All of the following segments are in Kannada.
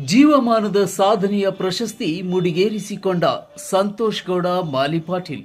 ಜೀವಮಾನದ ಸಾಧನೆಯ ಪ್ರಶಸ್ತಿ ಮುಡಿಗೇರಿಸಿಕೊಂಡ ಸಂತೋಷ್ ಗೌಡ ಮಾಲಿಪಾಟೀಲ್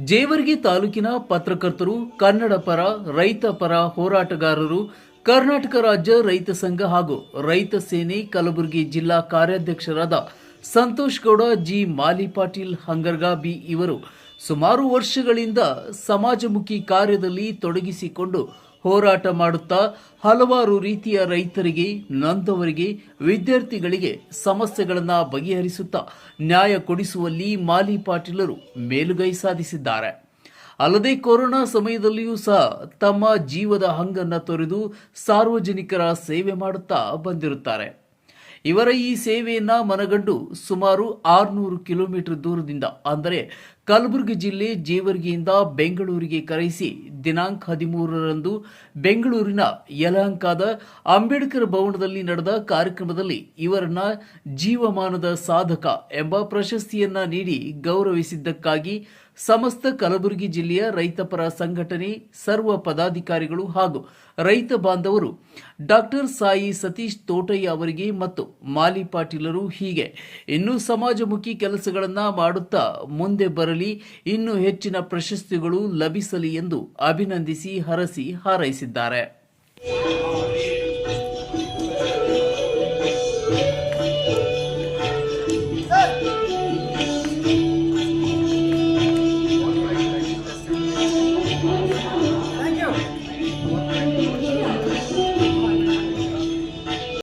ಜೇವರ್ಗಿ ತಾಲೂಕಿನ ಪತ್ರಕರ್ತರು, ಕನ್ನಡ ಪರ, ರೈತ ಪರ ಹೋರಾಟಗಾರರು, ಕರ್ನಾಟಕ ರಾಜ್ಯ ರೈತ ಸಂಘ ಹಾಗೂ ರೈತ ಸೇನೆ ಕಲಬುರಗಿ ಜಿಲ್ಲಾ ಕಾರ್ಯಾಧ್ಯಕ್ಷರಾದ ಸಂತೋಷ್ ಗೌಡ, ಜಿ ಮಾಲಿಪಾಟೀಲ್ ಹಂಗರ್ಗಾ ಬಿ ಇವರು ಸುಮಾರು ವರ್ಷಗಳಿಂದ ಸಮಾಜಮುಖಿ ಕಾರ್ಯದಲ್ಲಿ ತೊಡಗಿಸಿಕೊಂಡು ಹೋರಾಟ ಮಾಡುತ್ತಾ ಹಲವಾರು ರೀತಿಯ ರೈತರಿಗೆ, ನೊಂದವರಿಗೆ, ವಿದ್ಯಾರ್ಥಿಗಳಿಗೆ ಸಮಸ್ಯೆಗಳನ್ನು ಬಗೆಹರಿಸುತ್ತಾ ನ್ಯಾಯ ಕೊಡಿಸುವಲ್ಲಿ ಮಾಲಿ ಪಾಟೀಲರು ಮೇಲುಗೈ ಸಾಧಿಸಿದ್ದಾರೆ. ಅಲ್ಲದೆ ಕೊರೋನಾ ಸಮಯದಲ್ಲಿಯೂ ಸಹ ತಮ್ಮ ಜೀವದ ಹಂಗನ್ನು ತೊರೆದು ಸಾರ್ವಜನಿಕರ ಸೇವೆ ಮಾಡುತ್ತಾ ಬಂದಿರುತ್ತಾರೆ. ಇವರ ಈ ಸೇವೆಯನ್ನ ಮನಗಂಡು ಸುಮಾರು ಆರುನೂರು ಕಿಲೋಮೀಟರ್ ದೂರದಿಂದ, ಅಂದರೆ ಕಲಬುರಗಿ ಜಿಲ್ಲೆ ಜೇವರ್ಗಿಯಿಂದ ಬೆಂಗಳೂರಿಗೆ ಕರೆಸಿ ದಿನಾಂಕ ಹದಿಮೂರರಂದು ಬೆಂಗಳೂರಿನ ಯಲಹಂಕದ ಅಂಬೇಡ್ಕರ್ ಭವನದಲ್ಲಿ ನಡೆದ ಕಾರ್ಯಕ್ರಮದಲ್ಲಿ ಇವರನ್ನ ಜೀವಮಾನದ ಸಾಧಕ ಎಂಬ ಪ್ರಶಸ್ತಿಯನ್ನ ನೀಡಿ ಗೌರವಿಸಿದ್ದಕ್ಕಾಗಿ ಸಮಸ್ತ ಕಲಬುರಗಿ ಜಿಲ್ಲೆಯ ರೈತಪರ ಸಂಘಟನೆ, ಸರ್ವ ಪದಾಧಿಕಾರಿಗಳು ಹಾಗೂ ರೈತ ಬಾಂಧವರು ಡಾಕ್ಟರ್ ಸಾಯಿ ಸತೀಶ್ ತೋಟಯ್ಯ ಅವರಿಗೆ ಮತ್ತು ಮಾಲಿ ಪಾಟೀಲರು ಹೀಗೆ ಇನ್ನೂ ಸಮಾಜಮುಖಿ ಕೆಲಸಗಳನ್ನು ಮಾಡುತ್ತಾ ಮುಂದೆ ಬರಲಿ, ಇನ್ನೂ ಹೆಚ್ಚಿನ ಪ್ರಶಸ್ತಿಗಳು ಲಭಿಸಲಿ ಎಂದು ಅಭಿನಂದಿಸಿ, ಹರಸಿ ಹಾರೈಸಿದ್ದಾರೆ.